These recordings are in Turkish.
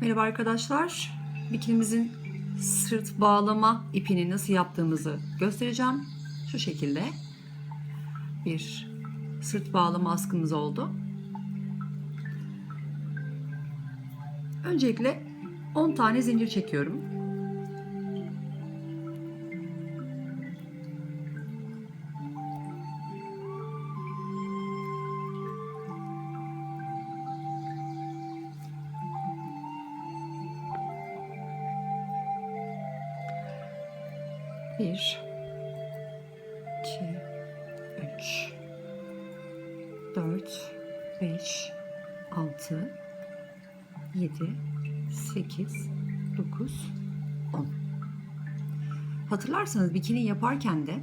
Merhaba arkadaşlar. Bikinimizin sırt bağlama ipini nasıl yaptığımızı göstereceğim. Şu şekilde bir sırt bağlama askımız oldu. Öncelikle 10 tane zincir çekiyorum. Bir, iki, üç, dört, beş, altı, yedi, sekiz, dokuz, on. Hatırlarsanız bikini yaparken de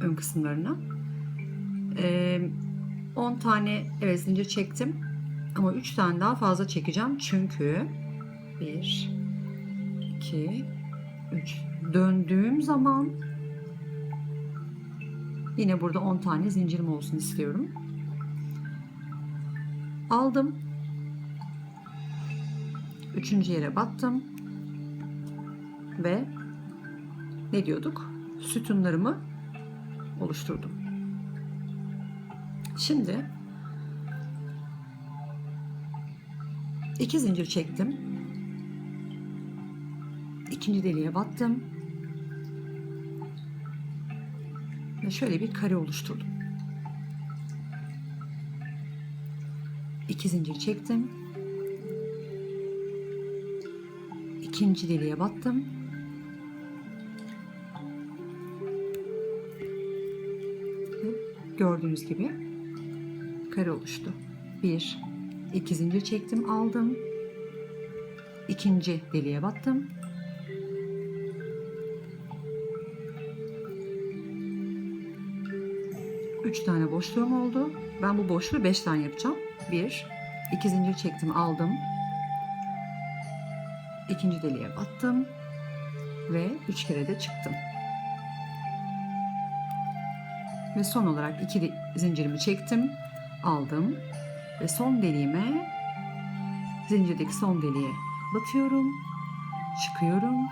ön kısımlarına eee, 10 tane evet zincir çektim ama 3 tane daha fazla çekeceğim çünkü 1 2 3 döndüğüm zaman yine burada 10 tane zincirim olsun istiyorum. Aldım. Üçüncü yere battım. Ve ne diyorduk? Sütunlarımı oluşturdum. Şimdi iki zincir çektim. İkinci deliğe battım. Ve şöyle bir kare oluşturdum. İki zincir çektim. İkinci deliğe battım. Gördüğünüz gibi kare oluştu. Bir, iki zincir çektim, aldım. İkinci deliğe battım. Üç tane boşluğum oldu. Ben bu boşluğu beş tane yapacağım. Bir, iki zincir çektim, aldım. İkinci deliğe battım ve üç kere de çıktım. Ve son olarak iki de- zincirimi çektim, aldım ve son deliğime zincirdeki son deliğe batıyorum, çıkıyorum.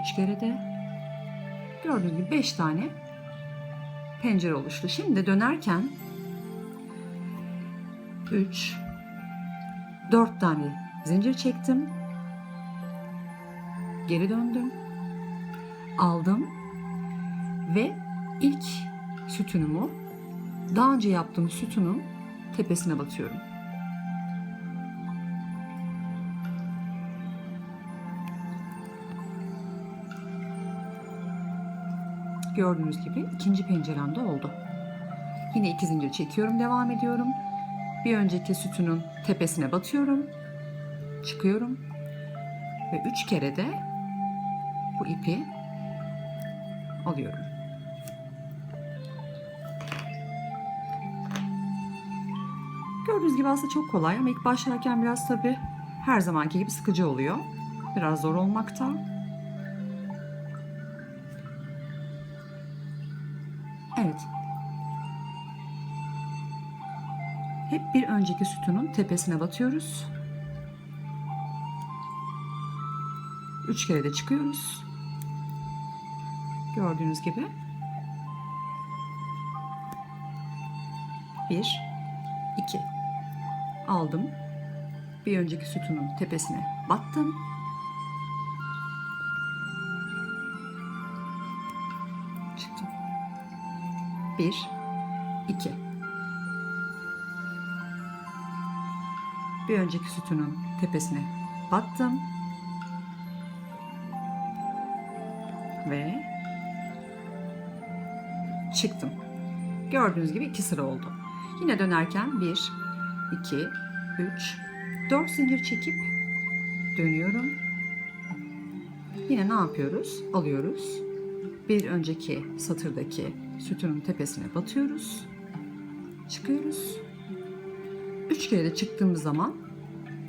Üç kere de gördüğünüz gibi beş tane pencere oluştu. Şimdi dönerken 3 4 tane zincir çektim. Geri döndüm. Aldım ve ilk sütunumu daha önce yaptığım sütunun tepesine batıyorum. Gördüğünüz gibi ikinci penceremde oldu. Yine iki zincir çekiyorum, devam ediyorum. Bir önceki sütunun tepesine batıyorum. Çıkıyorum. Ve üç kere de bu ipi alıyorum. Gördüğünüz gibi aslında çok kolay ama ilk başlarken biraz tabi her zamanki gibi sıkıcı oluyor. Biraz zor olmakta. Evet. Hep bir önceki sütunun tepesine batıyoruz. Üç kere de çıkıyoruz. Gördüğünüz gibi. Bir, iki. Aldım. Bir önceki sütunun tepesine battım. 1 2 Bir önceki sütunun tepesine battım. Ve çıktım. Gördüğünüz gibi iki sıra oldu. Yine dönerken 1 2 3 4 zincir çekip dönüyorum. Yine ne yapıyoruz? Alıyoruz. Bir önceki satırdaki sütunun tepesine batıyoruz. Çıkıyoruz. Üç kere de çıktığımız zaman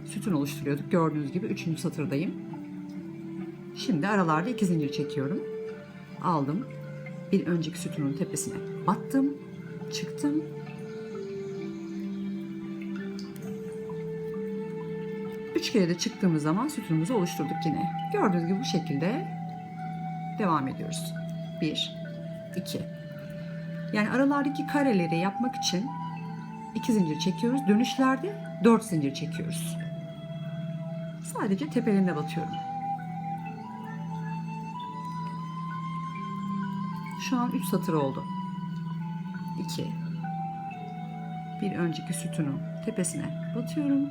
sütun oluşturuyorduk. Gördüğünüz gibi üçüncü satırdayım. Şimdi aralarda iki zincir çekiyorum. Aldım. Bir önceki sütunun tepesine battım. Çıktım. Üç kere de çıktığımız zaman sütunumuzu oluşturduk yine. Gördüğünüz gibi bu şekilde devam ediyoruz. 1 2 Yani aralardaki kareleri yapmak için 2 zincir çekiyoruz. Dönüşlerde 4 zincir çekiyoruz. Sadece tepelerine batıyorum. Şu an 3 satır oldu. 2 Bir önceki sütunun tepesine batıyorum.